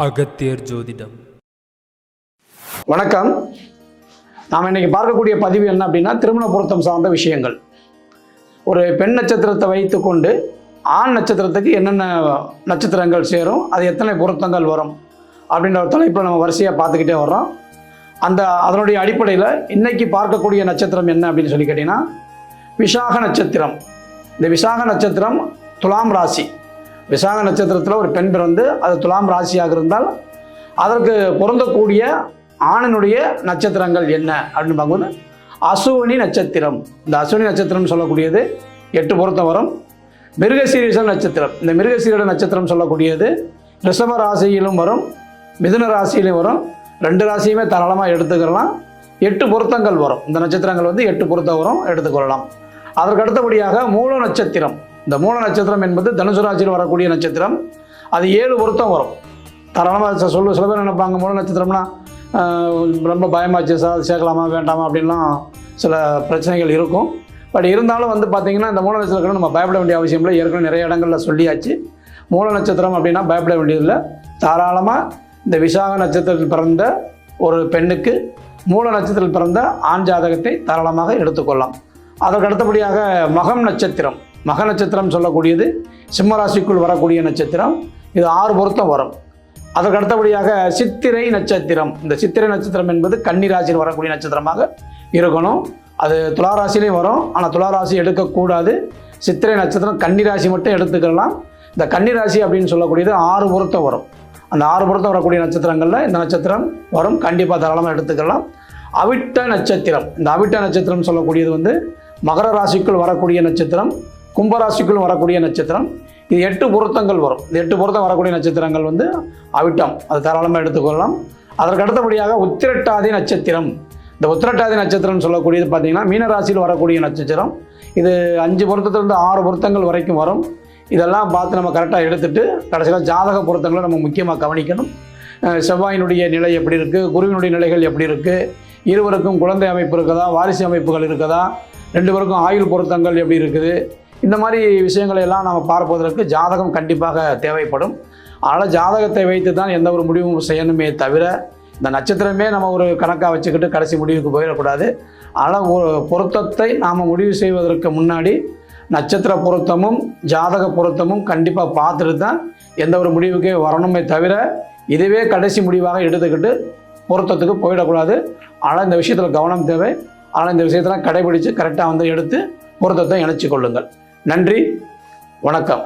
அகத்தியர் ஜோதிடம். வணக்கம். நாம் இன்னைக்கு பார்க்கக்கூடிய பதிவு என்ன அப்படின்னா திருமண பொருத்தம் சார்ந்த விஷயங்கள். ஒரு பெண் நட்சத்திரத்தை வைத்துக்கொண்டு ஆண் நட்சத்திரத்துக்கு என்னென்ன நட்சத்திரங்கள் சேரும் அது எத்தனை பொருத்தங்கள் வரும் அப்படின்ற ஒரு தலைப்பில் நம்ம வரிசையாக பார்த்துக்கிட்டே வர்றோம். அந்த அதனுடைய அடிப்படையில் இன்னைக்கு பார்க்கக்கூடிய நட்சத்திரம் என்ன அப்படின்னு சொல்லி கேட்டிங்கன்னா விசாக நட்சத்திரம். இந்த விசாக நட்சத்திரம் துலாம் ராசி. விசாக நட்சத்திரத்தில் ஒரு பெண் பிறந்து அது துலாம் ராசியாக இருந்தால் அதற்கு பொருந்தக்கூடிய ஆணனுடைய நட்சத்திரங்கள் என்ன அப்படின்னு பார்க்கும்போது அசுவனி நட்சத்திரம். இந்த அசுவனி நட்சத்திரம் சொல்லக்கூடியது எட்டு பொருத்தம் வரும். மிருகசீரிஷம் நட்சத்திரம். இந்த மிருகசீரிட நட்சத்திரம் சொல்லக்கூடியது ரிஷப ராசியிலும் வரும் மிதுன ராசியிலும் வரும். ரெண்டு ராசியுமே தாராளமாக எடுத்துக்கலாம். எட்டு பொருத்தங்கள் வரும். இந்த நட்சத்திரங்கள் வந்து எட்டு பொருத்தம் வரும் எடுத்துக்கொள்ளலாம். அதற்கு அடுத்தபடியாக மூல நட்சத்திரம் இந்த மூல நட்சத்திரம் என்பது தனுசு ராசியில் வரக்கூடிய நட்சத்திரம். அது ஏழு பொருத்தம் வரும். தாராளமாக சொல்லு சில பேர் நினைப்பாங்க மூல நட்சத்திரம்னா ரொம்ப பயமாச்சு சார் சேர்க்கலாமா வேண்டாமா அப்படின்லாம் சில பிரச்சனைகள் இருக்கும். பட் இருந்தாலும் வந்து பார்த்திங்கன்னா இந்த மூல நட்சத்திரம் நம்ம பயப்பட வேண்டிய அவசியம் இல்லை. ஏற்கனவே நிறைய இடங்களில் சொல்லியாச்சு. மூல நட்சத்திரம் அப்படின்னா பயப்பட வேண்டியதில்லை. தாராளமாக இந்த விசாக நட்சத்திரத்தில் பிறந்த ஒரு பெண்ணுக்கு மூல நட்சத்திரத்தில் பிறந்த ஆண் ஜாதகத்தை தாராளமாக எடுத்துக்கொள்ளலாம். அதற்கு அடுத்தபடியாக மகம் நட்சத்திரம். மக நட்சத்திரம் சொல்லக்கூடியது. சிம்மராசிக்குள் வரக்கூடிய நட்சத்திரம். இது ஆறு பொருத்தம் வரும். அதற்கு அடுத்தபடியாக சித்திரை நட்சத்திரம். இந்த சித்திரை நட்சத்திரம் என்பது கன்னிராசியில் வரக்கூடிய நட்சத்திரமாக இருக்கணும். அது துளாராசிலையும் வரும். ஆனால் துளாராசி எடுக்கக்கூடாது. சித்திரை நட்சத்திரம் கன்னிராசி மட்டும் எடுத்துக்கலாம். இந்த கன்னிராசி அப்படின்னு சொல்லக்கூடியது ஆறு பொருத்தம் வரும். அந்த ஆறு பொருத்தம் வரக்கூடிய நட்சத்திரங்களில் இந்த நட்சத்திரம் வரும். கண்டிப்பாக தாராளமாக எடுத்துக்கலாம். அவிட்ட நட்சத்திரம். இந்த அவிட்ட நட்சத்திரம் சொல்லக்கூடியது வந்து மகர ராசிக்குள் வரக்கூடிய நட்சத்திரம். கும்பராசிக்குள் வரக்கூடிய நட்சத்திரம். இது எட்டு பொருத்தங்கள் வரும். இந்த எட்டு பொருத்தம் வரக்கூடிய நட்சத்திரங்கள் வந்து அவிட்டம். அது தாராளமாக எடுத்துக்கொள்ளலாம். அதற்கு அடுத்தபடியாக உத்திரட்டாதி நட்சத்திரம். இந்த உத்திரட்டாதி நட்சத்திரம் சொல்லக்கூடியது பார்த்தீங்கன்னா மீனராசியில் வரக்கூடிய நட்சத்திரம். இது அஞ்சு பொருத்தத்திலிருந்து ஆறு பொருத்தங்கள் வரைக்கும் வரும். இதெல்லாம் பார்த்து நம்ம கரெக்டாக எடுத்துட்டு கடைசியில் ஜாதக பொருத்தங்களை நம்ம முக்கியமாக கவனிக்கணும். செவ்வாயினுடைய நிலை எப்படி இருக்குது குருவினுடைய நிலைகள் எப்படி இருக்குது இருவருக்கும் குழந்தை அமைப்பு இருக்குதா? வாரிசு அமைப்புகள் இருக்குதா? ரெண்டு பேருக்கும் ஆயுள் பொருத்தங்கள் எப்படி இருக்குது? இந்த மாதிரி விஷயங்களை எல்லாம் நம்ம பார்ப்பதற்கு ஜாதகம் கண்டிப்பாக தேவைப்படும். அதனால் ஜாதகத்தை வைத்து தான் எந்த ஒரு முடிவும் செய்யணுமே தவிர இந்த நட்சத்திரமே நம்ம ஒரு கணக்காக வச்சுக்கிட்டு கடைசி முடிவுக்கு போயிடக்கூடாது. ஆனால் ஒரு பொருத்தத்தை நாம் முடிவு செய்வதற்கு முன்னாடி நட்சத்திர பொருத்தமும் ஜாதக பொருத்தமும் கண்டிப்பாக பார்த்துட்டு தான் எந்த ஒரு முடிவுக்கே வரணுமே தவிர இதுவே கடைசி முடிவாக எடுத்துக்கிட்டு பொருத்தத்துக்கு போயிடக்கூடாது. ஆனால் இந்த விஷயத்தில் கவனம் தேவை. ஆனால் இந்த விஷயத்தெல்லாம் கடைபிடித்து கரெக்டாக வந்து எடுத்து பொருத்தத்தை இணைச்சி கொள்ளுங்கள். நன்றி வணக்கம்.